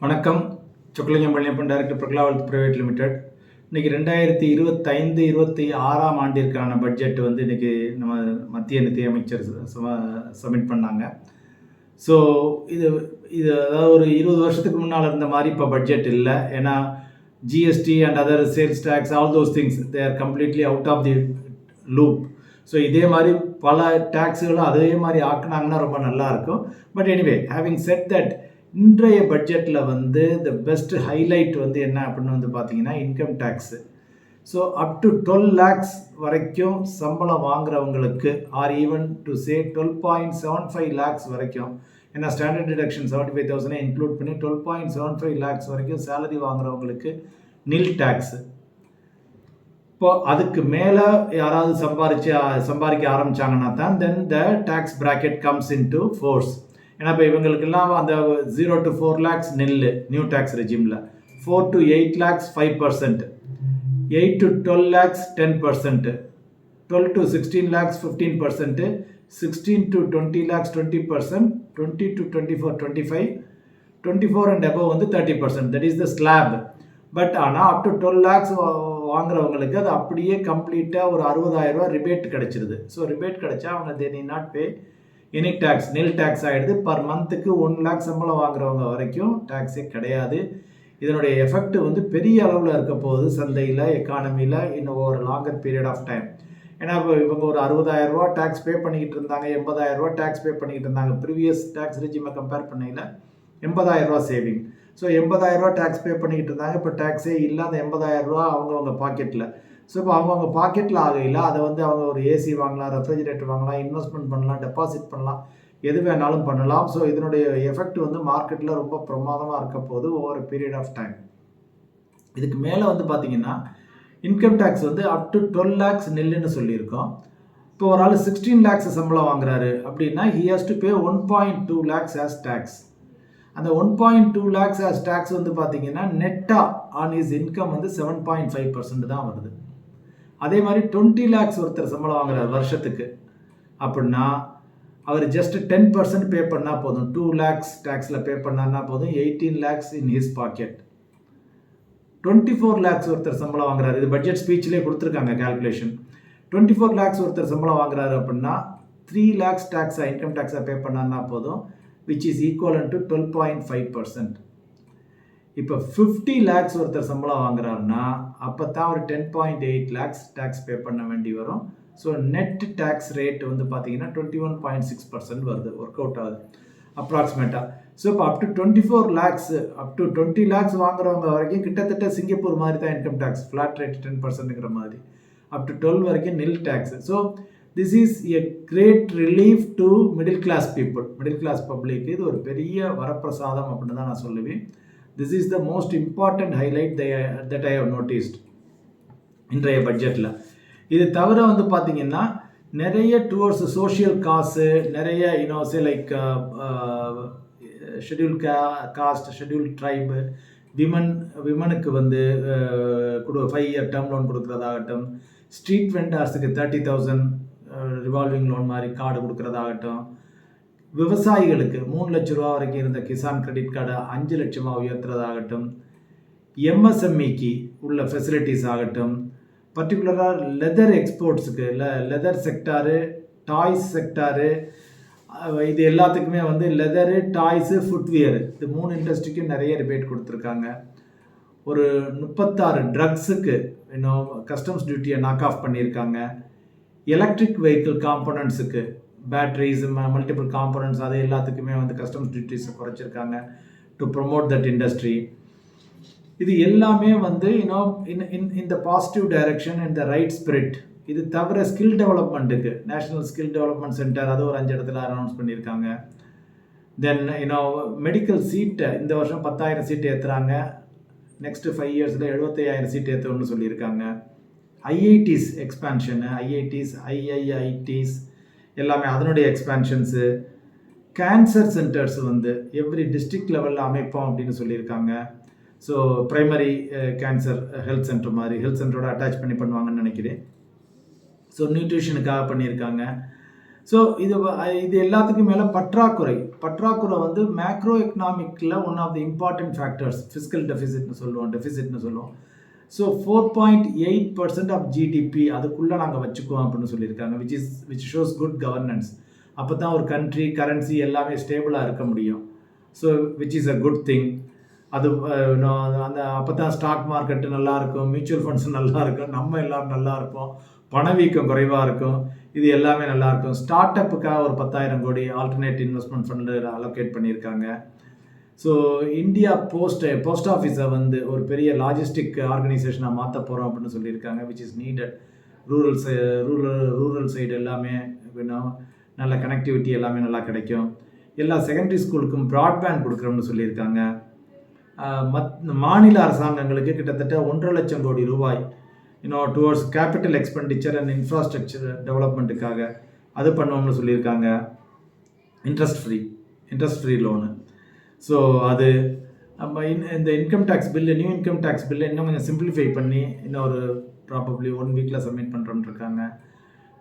வணக்கம். சொக்கலிங்கம் பள்ளியப்பன் டைரக்டர் பிரகலாவல்த் private limited இன்னைக்கு ரெண்டாயிரத்தி இருபத்தைந்து இருபத்தி ஆறாம் ஆண்டிற்கான பட்ஜெட் வந்து இன்னைக்கு நம்ம மத்திய நிதியமைச்சர் சப்மிட் பண்ணாங்க. ஸோ இது இது அதாவது ஒரு இருபது வருஷத்துக்கு முன்னால் இருந்த மாதிரி இப்போ பட்ஜெட் இல்லை. ஏன்னா GST and other sales tax all those things they are completely out of the loop so இதே மாதிரி பல டேக்ஸுகளும் அதே மாதிரி ஆக்குனாங்கன்னா ரொம்ப நல்லாயிருக்கும் but anyway having set that இன்றைய பட்ஜெட்டில் வந்து த பெஸ்ட் ஹைலைட் வந்து என்ன அப்படின்னு வந்து பார்த்தீங்கன்னா income tax so up to twelve lakhs வரைக்கும் சம்பளம் வாங்குறவங்களுக்கு or even to say twelve point seven five lakhs வரைக்கும் ஏன்னா ஸ்டாண்டர்ட் டிடக்ஷன் செவன்ட்டி ஃபைவ் தௌசண்டே இன்க்ளூட் பண்ணி twelve point seven five lakhs வரைக்கும் சேலரி வாங்குறவங்களுக்கு நில் டேக்ஸு இப்போ அதுக்கு மேலே யாராவது சம்பாரிச்சு சம்பாதிக்க ஆரம்பித்தாங்கன்னா தான் then the tax bracket comes in to force ஏன்னா இப்போ இவங்களுக்கெல்லாம் அந்த zero to four lakhs nil new tax ரெஜிமில் four to eight lakhs five percent eight to twelve lakhs ten percent twelve to sixteen lakhs fifteen percent sixteen to twenty lakhs twenty percent twenty to twenty four twenty five twenty four and above வந்து thirty percent that is the slab but ஆனால் up to twelve lakhs வாங்குறவங்களுக்கு அது அப்படியே கம்ப்ளீட்டாக ஒரு அறுபதாயிரம் ரூபா rebate கிடச்சிருது. ஸோ ரிபேட் கிடச்சா அவங்க they need not pay any tax nil tax ஆகிடுது பர் மந்த்துக்கு ஒன் லேக் சம்பளம் வாங்குறவங்க வரைக்கும் டேக்ஸே கிடையாது. இதனுடைய எஃபெக்ட் வந்து பெரிய அளவில் இருக்க போகுது. சந்தையில் எக்கானமியில் இன்னும் ஒரு லாங்கர் பீரியட் ஆஃப் டைம் ஏன்னா இப்போ இவங்க ஒரு அறுபதாயிரம் ரூபா டேக்ஸ் பே பண்ணிக்கிட்டு இருந்தாங்க. எண்பதாயிரம் ரூபா டேக்ஸ் பே பண்ணிக்கிட்டு இருந்தாங்க. ப்ரீவியஸ் டேக்ஸ் ரிஜிமை கம்பேர் பண்ணையில் எண்பதாயிரம் ரூபா சேவிங் ஸோ எண்பதாயிரம் ரூபா டேக்ஸ் பே பண்ணிக்கிட்டு இருந்தாங்க. இப்போ டேக்ஸே இல்லை அந்த எண்பதாயிரம் ரூபா அவங்கவுங்க பாக்கெட்டில் ஸோ இப்போ அவங்கவுங்க பாக்கெட்டில் ஆகையில் அதை வந்து அவங்க ஒரு ஏசி வாங்கலாம் ரெஃப்ரிஜிரேட்டர் வாங்கலாம் இன்வெஸ்ட்மெண்ட் பண்ணலாம் டெபாசிட் பண்ணலாம் எது வேணாலும் பண்ணலாம். ஸோ இதனுடைய எஃபெக்ட் வந்து மார்க்கெட்டில் ரொம்ப பிரமாதமாக இருக்க போது ஒவ்வொரு பீரியட் ஆஃப் டைம் இதுக்கு மேலே வந்து பார்த்தீங்கன்னா இன்கம் டேக்ஸ் வந்து அப் டு டுவெல் லேக்ஸ் நெல்லுன்னு சொல்லியிருக்கோம். இப்போ ஒரு ஆள் சிக்ஸ்டீன் லேக்ஸ் சம்பளம் வாங்குறாரு அப்படின்னா he has to pay one point two lakhs as tax அந்த one point two lakhs as tax வந்து பார்த்தீங்கன்னா நெட்டாக ஆன் இஸ் இன்கம் வந்து செவன் பாயிண்ட் ஃபைவ் பர்சன்ட் தான் வருது. அதே மாதிரி டுவெண்ட்டி லேக்ஸ் ஒருத்தர் சம்பளம் வாங்குறாரு வருஷத்துக்கு. அப்படின்னா அவர் ஜஸ்ட் டென் பர்சன்ட் பே பண்ணால் போதும். டூ லேக்ஸ் டேக்ஸில் பே பண்ணார்னா போதும். Eighteen lakhs in his pocket twenty four lakhs ஒருத்தர் சம்பளம் வாங்குறாரு. இது பட்ஜெட் ஸ்பீச்லேயே கொடுத்துருக்காங்க கேல்குலேஷன் டுவெண்ட்டி ஃபோர் லேக்ஸ் ஒருத்தர் சம்பளம் வாங்குறாரு அப்படின்னா த்ரீ லேக்ஸ் டேக்ஸாக இன்கம் டேக்ஸாக பே பண்ணார்னா போதும் which is equal to twelve point five percent இப்போ ஃபிஃப்டி லேக்ஸ் ஒருத்தர் சம்பளம் வாங்குறாருன்னா அப்போ தான் ஒரு ten point eight lakhs tax pay பண்ண வேண்டி வரும். ஸோ நெட் டேக்ஸ் ரேட் வந்து பார்த்தீங்கன்னா twenty one point six percent வருது ஒர்க் அவுட் ஆகுது அப்ராக்சிமேட்டாக ஸோ இப்போ up to twenty four lakhs up to twenty lakhs வாங்குறவங்க வரைக்கும் கிட்டத்தட்ட சிங்கப்பூர் மாதிரி தான் income tax flat rate ten பர்சன்ட்டுங்கிற மாதிரி. அப் டு டுவெல் வரைக்கும் nil tax so this is a great relief to middle class people middle class public இது ஒரு பெரிய வரப்பிரசாதம் அப்படின்னு தான் நான் சொல்லுவேன். This is the most important highlight that I have noticed இன்றைய பட்ஜெட்டில் இது தவிர வந்து பார்த்தீங்கன்னா நிறைய டுவர்ட்ஸ் சோஷியல் காசு நிறைய யூனோஸே லைக் ஷெட்யூல் கா காஸ்ட் ஷெட்யூல் ட்ரைபு விமன் விமனுக்கு வந்து கொடு ஃபைவ் இயர் டேர்ம் லோன் கொடுக்குறதாகட்டும் ஸ்ட்ரீட் வெண்டார்ஸுக்கு தேர்ட்டி தௌசண்ட் ரிவால்விங் லோன் மாதிரி கார்டு கொடுக்குறதாகட்டும் விவசாயிகளுக்கு மூணு லட்ச ரூபா வரைக்கும் இருந்த கிசான் கிரெடிட் கார்டை அஞ்சு லட்சமாக உயர்த்துறதாகட்டும் எம்எஸ்எம்இக்கு உள்ள ஃபெசிலிட்டிஸ் ஆகட்டும் பர்டிகுலராக லெதர் எக்ஸ்போர்ட்ஸுக்கு இல்லை லெதர் செக்டாரு டாய்ஸ் செக்டாரு இது எல்லாத்துக்குமே வந்து லெதரு டாய்ஸு ஃபுட்வியரு இது மூணு இண்டஸ்ட்ரிக்கும் நிறைய ரிபேட் கொடுத்துருக்காங்க. ஒரு முப்பத்தாறு ட்ரக்ஸுக்கு இன்னும் கஸ்டம்ஸ் டியூட்டியை நாக் ஆஃப் பண்ணியிருக்காங்க. எலக்ட்ரிக் வெஹிக்கிள் காம்பனண்ட்ஸுக்கு பேட்ரிஸ் மல்டிபிள் காம்பனன்ட்ஸ் அது எல்லாத்துக்குமே வந்து கஸ்டம்ஸ் டியூட்டிஸை குறைச்சிருக்காங்க டு ப்ரொமோட் தட் இண்டஸ்ட்ரி இது எல்லாமே வந்து யூனோ இன் இன் இந்த positive direction in the right spirit இது தவிர ஸ்கில் டெவலப்மெண்ட்டுக்கு நேஷ்னல் ஸ்கில் டெவலப்மெண்ட் சென்டர் அது ஒரு அஞ்சு இடத்துல அனௌன்ஸ் பண்ணியிருக்காங்க. தென் யூனோ மெடிக்கல் சீட்டை இந்த வருஷம் பத்தாயிரம் சீட்டு ஏற்றுறாங்க நெக்ஸ்ட்டு ஃபைவ் இயர்ஸில் எழுபத்தையாயிரம் சீட் ஏற்றணும்னு சொல்லியிருக்காங்க. ஐஐடிஸ் எக்ஸ்பேன்ஷனு ஐஐடிஸ் ஐஐஐடிஸ் எல்லாமே அதனுடைய எக்ஸ்பேன்ஷன்ஸு கேன்சர் சென்டர்ஸ் வந்து எவ்ரி டிஸ்ட்ரிக்ட் லெவலில் அமைப்போம் அப்படின்னு சொல்லியிருக்காங்க. So primary cancer health centre மாதிரி ஹெல்த் சென்டரோட அட்டாச் பண்ணி பண்ணுவாங்கன்னு நினைக்கிறேன். ஸோ நியூட்ரிஷனுக்காக பண்ணியிருக்காங்க. ஸோ இது இது எல்லாத்துக்கும் மேலே பற்றாக்குறை. பற்றாக்குறை வந்து macro எக்கனாமிக்கில் one of the important factors fiscal டெஃபிசிட்னு சொல்லுவோம் டெஃபிசிட்னு சொல்லுவோம். So four point eight percent of GDP அதுக்குள்ளே நாங்கள் வச்சுக்குவோம் அப்படின்னு சொல்லியிருக்காங்க which is which shows good governance அப்போ தான் ஒரு கண்ட்ரி கரன்சி எல்லாமே ஸ்டேபிளாக இருக்க முடியும். So which is a good thing அது அந்த அப்போ தான் ஸ்டாக் மார்க்கெட்டு நல்லா இருக்கும் மியூச்சுவல் ஃபண்ட்ஸ் நல்லா இருக்கும் நம்ம எல்லாரும் நல்லா இருப்போம். பணவீக்கம் குறைவாக இருக்கும் இது எல்லாமே நல்லா இருக்கும். ஸ்டார்ட் அப்புக்காக ஒரு பத்தாயிரம் crore alternate investment fund allocate பண்ணியிருக்காங்க. ஸோ இந்தியா போஸ்ட் போஸ்ட் ஆஃபீஸை வந்து ஒரு பெரிய லாஜிஸ்டிக் ஆர்கனைசேஷனாக மாற்ற போகிறோம் அப்படின்னு சொல்லியிருக்காங்க which is needed rural rural rural side எல்லாமே அப்படின்னா நல்ல கனெக்டிவிட்டி எல்லாமே நல்லா கிடைக்கும். எல்லா செகண்டரி ஸ்கூலுக்கும் ப்ராட்பேண்ட் கொடுக்குறோம்னு சொல்லியிருக்காங்க. மத் மாநில அரசாங்கங்களுக்கு கிட்டத்தட்ட ஒன்றரை லட்சம் கோடி ரூபாய் இன்னும் towards capital expenditure and infrastructure டெவலப்மெண்ட்டுக்காக அது பண்ணுவோம்னு சொல்லியிருக்காங்க. Interest free interest free loan so அது நம்ம இன்- இந்த income tax bill new income tax bill இன்னும் கொஞ்சம் சிம்பிளிஃபை பண்ணி இன்னும் ஒரு ப்ராபப்ளி ஒன் வீக்கில் சப்மிட் பண்ணுறோம்னு இருக்காங்க.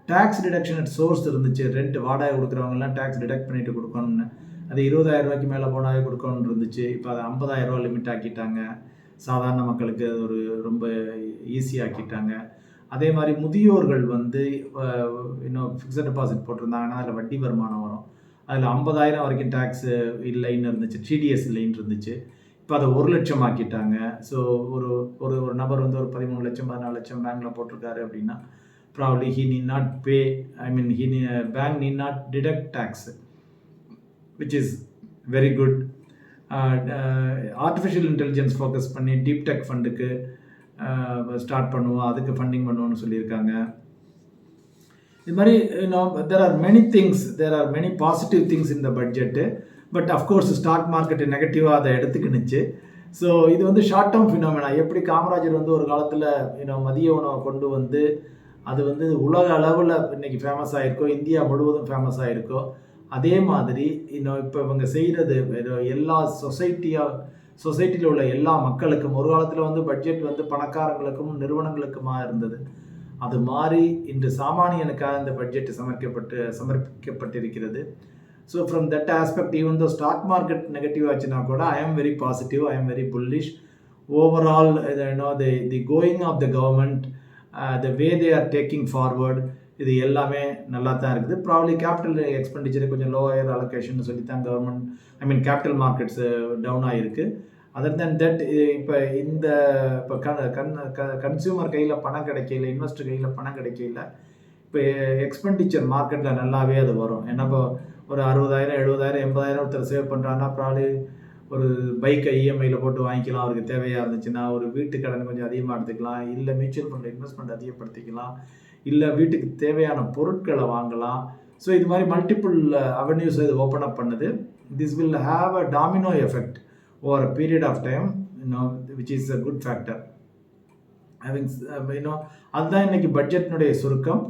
டேக்ஸ் டிடக்ஷன் அட் சோர்ஸ் இருந்துச்சு. ரெண்ட் வாடகை கொடுக்குறவங்கலாம் டேக்ஸ் டிடக்ட் பண்ணிட்டு கொடுக்கணும்னு. அது இருபதாயிரம் ரூபாய்க்கு மேலே போனாவே கொடுக்கணும்னு இருந்துச்சு. இப்போ அதை ஐம்பதாயிரம் ரூபா லிமிட் ஆக்கிட்டாங்க. சாதாரண மக்களுக்கு அது ஒரு ரொம்ப ஈஸியாக்கிட்டாங்க அதே மாதிரி முதியோர்கள் வந்து இன்னும் ஃபிக்ஸட் டெபாசிட் போட்டிருந்தாங்கன்னா அதில் வட்டி வருமானம் வரும். அதில் ஐம்பதாயிரம் வரைக்கும் டேக்ஸு இல்லைன்னு இருந்துச்சு டிடிஎஸ் இல்லைன்னு இருந்துச்சு. இப்போ அதை ஒரு லட்சம் ஆக்கிட்டாங்க ஸோ ஒரு ஒரு ஒரு நபர் வந்து ஒரு பதிமூணு லட்சம் பதினாலு லட்சம் பேங்க்கில் போட்டிருக்காரு அப்படின்னா probably he need not pay I mean he need bank need not deduct tax which is very good artificial intelligence focus பண்ணி டீப் டெக் ஃபண்டுக்கு ஸ்டார்ட் பண்ணுவோம். அதுக்கு ஃபண்டிங் பண்ணுவோம்னு சொல்லியிருக்காங்க. இது மாதிரி you know there are many things there are many positive things இந்த budget but of course stock market நெகட்டிவாக அதை எடுத்துக்கினுச்சு. ஸோ இது வந்து ஷார்ட் டேர்ம் ஃபினோமினா எப்படி காமராஜர் வந்து ஒரு காலத்தில் யூனோ மதிய உணவை கொண்டு வந்து அது வந்து உலக அளவில் இன்றைக்கி ஃபேமஸ் ஆகிருக்கோ இந்தியா முழுவதும் ஃபேமஸ் ஆகிருக்கோ அதே மாதிரி இன்னும் இப்போ இவங்க செய்கிறது எல்லா சொசைட்டியாக சொசைட்டியில் உள்ள எல்லா மக்களுக்கும் ஒரு காலத்தில் வந்து பட்ஜெட் வந்து பணக்காரங்களுக்கும் நிறுவனங்களுக்குமா இருந்தது. அது மாறி இன்று சாமானியனுக்காக இந்த பட்ஜெட் சமர்க்கப்பட்டு சமர்ப்பிக்கப்பட்டிருக்கிறது. So from that aspect even though stock market negative ஆச்சுன்னா கூட I am very positive I am very bullish overall you know the the going of the government the way they are taking forward இது எல்லாமே நல்லா தான் இருக்குது. Probably capital expenditure கொஞ்சம் lower allocation சொல்லி தான் government I mean capital markets down ஆகிருக்கு other than that இப்போ இந்த இப்போ கன் கன் கன்சியூமர் கையில் பணம் கிடைக்கல இன்வெஸ்டர் கையில் பணம் கிடைக்கல இப்போ எக்ஸ்பெண்டிச்சர் மார்க்கெட்டில் நல்லாவே அது வரும். ஏன்னா இப்போ ஒரு அறுபதாயிரம் எழுபதாயிரம் எண்பதாயிரம் ஒருத்தர் சேவ் பண்ணுறான்னா ப்ராப்ளி ஒரு பைக்கை இஎம்ஐயில் போட்டு வாங்கிக்கலாம். அவருக்கு தேவையாக இருந்துச்சுன்னா ஒரு வீட்டு கடன் கொஞ்சம் அதிகமாக எடுத்துக்கலாம். இல்லை மியூச்சுவல் ஃபண்ட் இன்வெஸ்ட்மெண்ட் அதிகப்படுத்திக்கலாம். இல்லை வீட்டுக்கு தேவையான பொருட்களை வாங்கலாம். ஸோ இது மாதிரி மல்டிப்புள் uh, அவென்யூஸ் இது ஓப்பன் அப் பண்ணுது. This will have a domino effect over a period of time you know which is a good factor you know, அதுதான் இன்னைக்கு பட்ஜெட்னுடைய சுருக்கம்.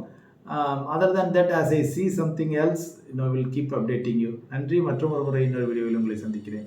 Other than that as I see something else you know will keep updating you நன்றி மற்றும் ஒரு முறை இன்னொரு வீடியோவில் உங்களை சந்திக்கிறேன்.